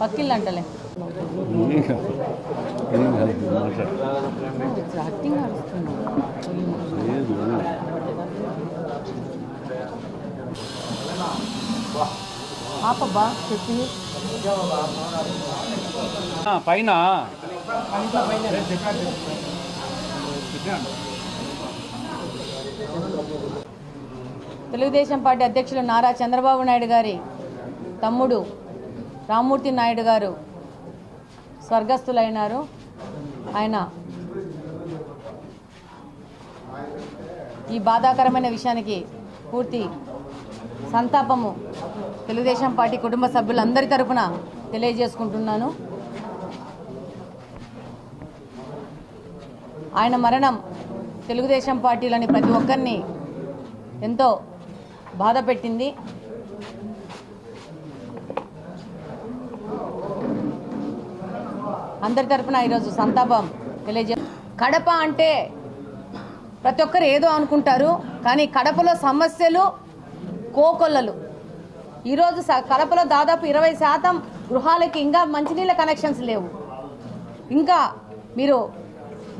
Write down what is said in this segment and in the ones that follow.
పక్కిల్ అంటలే acting ఆపబ్బా చెప్పి. పైన. Telugu Desam party అధ్యక్షులు నారా చంద్రబాబు నాయుడు గారి తమ్ముడు రామ్మూర్తి నాయుడు గారు స్వర్గస్థులైనారు. ఆయన ఈ బాధాకరమైన విషయానికి పూర్తి సంతాపము తెలుగుదేశం పార్టీ కుటుంబ సభ్యులందరి తరఫున తెలియజేసుకుంటున్నాను. ఆయన మరణం తెలుగుదేశం పార్టీలోని ప్రతి ఒక్కరిని ఎంతో బాధ పెట్టింది. అందరి తరఫున ఈరోజు సంతాపం తెలియజే కడప అంటే ప్రతి ఒక్కరు ఏదో అనుకుంటారు కానీ కడపలో సమస్యలు కోకొల్లలు. ఈరోజు స- కడపలో దాదాపు ఇరవై శాతం గృహాలకి ఇంకా మంచినీళ్ళ కనెక్షన్స్ లేవు. ఇంకా మీరు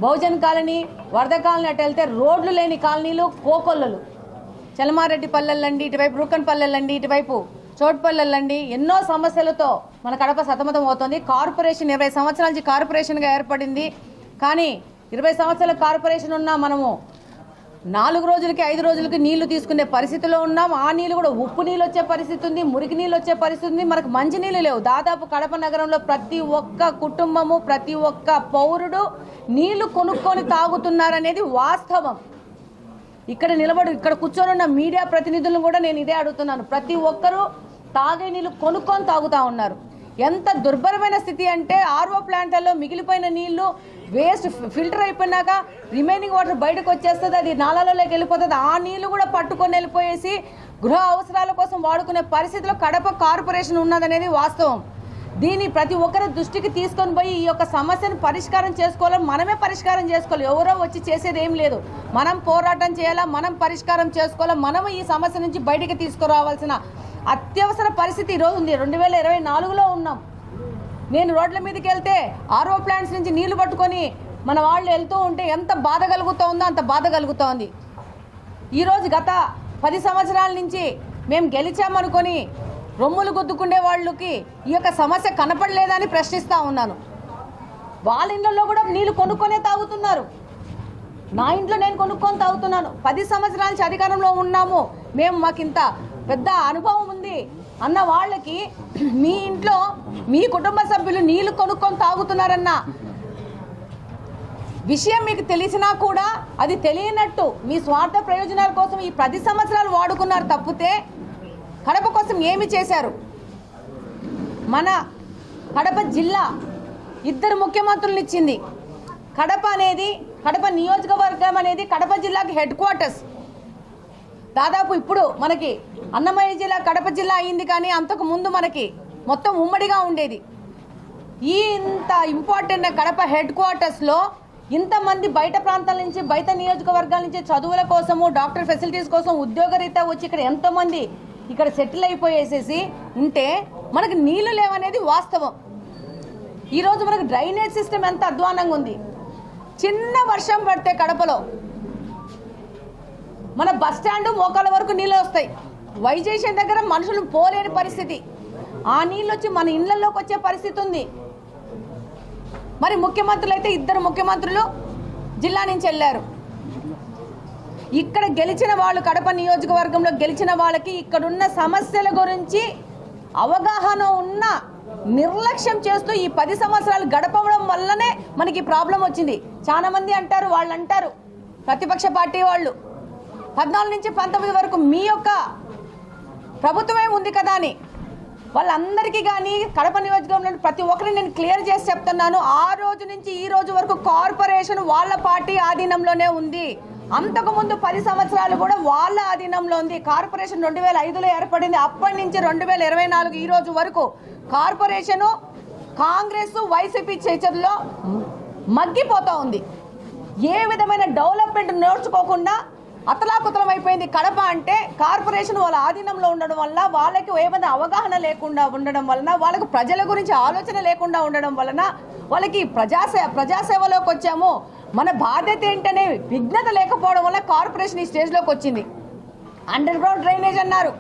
బహుజన్ కాలనీ వరద కాలనీ అటు వెళ్తే రోడ్లు లేని కాలనీలు కోకొల్లలు. చలమారెడ్డి పల్లెలండి ఇటువైపు రూకన్ పల్లెలండి ఇటువైపు చోటుపల్లెలండి ఎన్నో సమస్యలతో మన కడప సతమతం అవుతుంది. కార్పొరేషన్ ఇరవై సంవత్సరాల నుంచి కార్పొరేషన్గా ఏర్పడింది. కానీ ఇరవై సంవత్సరాల కార్పొరేషన్ ఉన్నా మనము నాలుగు రోజులకి ఐదు రోజులకి నీళ్ళు తీసుకునే పరిస్థితిలో ఉన్నాం. ఆ నీళ్ళు కూడా ఉప్పు నీళ్ళు వచ్చే పరిస్థితి ఉంది మురికి నీళ్ళు వచ్చే పరిస్థితి ఉంది. మనకు మంచి నీళ్ళు లేవు. దాదాపు కడప నగరంలో ప్రతి ఒక్క కుటుంబము ప్రతి ఒక్క పౌరుడు నీళ్ళు కొనుక్కొని తాగుతున్నారనేది వాస్తవం. ఇక్కడ నిలబడు ఇక్కడ కూర్చొని ఉన్న మీడియా ప్రతినిధులను కూడా నేను ఇదే అడుగుతున్నాను. ప్రతి ఒక్కరూ తాగే నీళ్ళు కొనుక్కొని తాగుతా ఉన్నారు. ఎంత దుర్భరమైన స్థితి అంటే ఆర్ఓ ప్లాంట్లలో మిగిలిపోయిన నీళ్ళు వేస్ట్ ఫిల్టర్ అయిపోయినాక రిమైనింగ్ వాటర్ బయటకు వచ్చేస్తుంది అది నాలాలలోకి వెళ్ళిపోతుంది. ఆ నీళ్ళు కూడా పట్టుకొని వెళ్ళిపోయేసి గృహ అవసరాల కోసం వాడుకునే పరిస్థితిలో కడప కార్పొరేషన్ ఉన్నదనేది వాస్తవం. దీన్ని ప్రతి ఒక్కరి దృష్టికి తీసుకొని పోయి ఈ యొక్క సమస్యను పరిష్కారం చేసుకోవాలి మనమే పరిష్కారం చేసుకోవాలి. ఎవరో వచ్చి చేసేది ఏం లేదు. మనం పోరాటం చేయాలా? మనం పరిష్కారం చేసుకోవాలా? మనం ఈ సమస్య నుంచి బయటికి తీసుకురావాల్సిన అత్యవసర పరిస్థితి ఈరోజు ఉంది. రెండు వేల ఇరవై నాలుగులో ఉన్నాం. నేను రోడ్ల మీదకి వెళ్తే ఆర్ఓ ప్లాంట్స్ నుంచి నీళ్ళు పట్టుకొని మన వాళ్ళు వెళ్తూ ఉంటే ఎంత బాధ కలుగుతూ ఉందో అంత బాధ కలుగుతూ ఉంది. ఈరోజు గత పది సంవత్సరాల నుంచి మేము గెలిచామనుకొని రొమ్ములు గుద్దుకునే వాళ్ళకి ఈ యొక్క సమస్య కనపడలేదని ప్రశ్నిస్తూ ఉన్నాను. వాళ్ళ ఇళ్ళల్లో కూడా నీళ్ళు కొనుక్కొనే తాగుతున్నారు. నా ఇంట్లో నేను కొనుక్కొని తాగుతున్నాను. పది సంవత్సరాల నుంచి అధికారంలో ఉన్నాము. మేము మాకు ఇంత పెద్ద అనుభవం ఉంది. అన్న వాళ్ళకి మీ ఇంట్లో మీ కుటుంబ సభ్యులు నీళ్ళు కొనుక్కొని తాగుతున్నారన్న విషయం మీకు తెలిసినా కూడా అది తెలియనట్టు మీ స్వార్థ ప్రయోజనాల కోసం ఈ పది సంవత్సరాలు వాడుకున్నారు తప్పితే కడప కోసం ఏమి చేశారు? మన కడప జిల్లా ఇద్దరు ముఖ్యమంత్రులను ఇచ్చింది. కడప అనేది కడప నియోజకవర్గం అనేది కడప జిల్లాకి హెడ్ క్వార్టర్స్ దాదాపు ఇప్పుడు మనకి అన్నమయ్య జిల్లా కడప జిల్లా అయింది కానీ అంతకు ముందు మనకి మొత్తం ఉమ్మడిగా ఉండేది. ఈ ఇంత ఇంపార్టెంట్ కడప హెడ్ క్వార్టర్స్లో ఇంతమంది బయట ప్రాంతాల నుంచి బయట నియోజకవర్గాల నుంచి చదువుల కోసము డాక్టర్ ఫెసిలిటీస్ కోసం ఉద్యోగరీత్యా వచ్చి ఇక్కడ ఎంతోమంది ఇక్కడ సెటిల్ అయిపోయేసేసి ఉంటే మనకు నీళ్ళు లేవనేది వాస్తవం. ఈరోజు మనకు డ్రైనేజ్ సిస్టమ్ ఎంత అధ్వానంగా ఉంది. చిన్న వర్షం పడితే కడపలో మన బస్ స్టాండ్ మోకాల వరకు నీళ్ళు వస్తాయి. వైజేషన్ దగ్గర మనుషులు పోలేని పరిస్థితి. ఆ నీళ్ళు వచ్చి మన ఇళ్ళలోకి వచ్చే పరిస్థితి ఉంది. మరి ముఖ్యమంత్రులు అయితే ఇద్దరు ముఖ్యమంత్రులు జిల్లా నుంచి వెళ్ళారు. ఇక్కడ గెలిచిన వాళ్ళు కడప నియోజకవర్గంలో గెలిచిన వాళ్ళకి ఇక్కడున్న సమస్యల గురించి అవగాహన ఉన్న నిర్లక్ష్యం చేస్తూ ఈ పది సంవత్సరాలు గడపడం వల్లనే మనకి ప్రాబ్లం వచ్చింది. చాలామంది అంటారు వాళ్ళు అంటారు ప్రతిపక్ష పార్టీ వాళ్ళు. పద్నాలుగు నుంచి పంతొమ్మిది వరకు మీ యొక్క ప్రభుత్వమే ఉంది కదా అని. వాళ్ళందరికీ కానీ కడప నియోజకవర్గంలో ప్రతి ఒక్కరిని నేను క్లియర్ చేసి చెప్తున్నాను. ఆ రోజు నుంచి ఈ రోజు వరకు కార్పొరేషన్ వాళ్ళ పార్టీ ఆధీనంలోనే ఉంది. అంతకుముందు పది సంవత్సరాలు కూడా వాళ్ళ ఆధీనంలో ఉంది. కార్పొరేషన్ రెండు వేల ఐదులో ఏర్పడింది. అప్పటి నుంచి రెండు వేల ఇరవై నాలుగు ఈ రోజు వరకు కార్పొరేషను కాంగ్రెస్ వైసీపీ చేతుల్లో మగ్గిపోతూ ఉంది. ఏ విధమైన డెవలప్మెంట్ నేర్చుకోకుండా అతలాకుతలం అయిపోయింది. కడప అంటే కార్పొరేషన్ వాళ్ళ ఆధీనంలో ఉండడం వల్ల వాళ్ళకి ఏమైనా అవగాహన లేకుండా ఉండడం వలన వాళ్ళకు ప్రజల గురించి ఆలోచన లేకుండా ఉండడం వలన వాళ్ళకి ప్రజాసే ప్రజాసేవలోకి వచ్చాము. మన బాధ్యత ఏంటనే విఘ్నత లేకపోవడం వల్ల కార్పొరేషన్ ఈ స్టేజ్లోకి వచ్చింది. అండర్ గ్రౌండ్ డ్రైనేజ్ అన్నారు.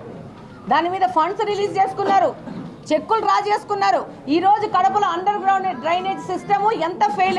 దాని మీద ఫండ్స్ రిలీజ్ చేసుకున్నారు. చెక్కులు డ్రా చేసుకున్నారు ఈ రోజు కడపలో అండర్ గ్రౌండ్ డ్రైనేజ్ సిస్టమ్ ఎంత ఫెయిల్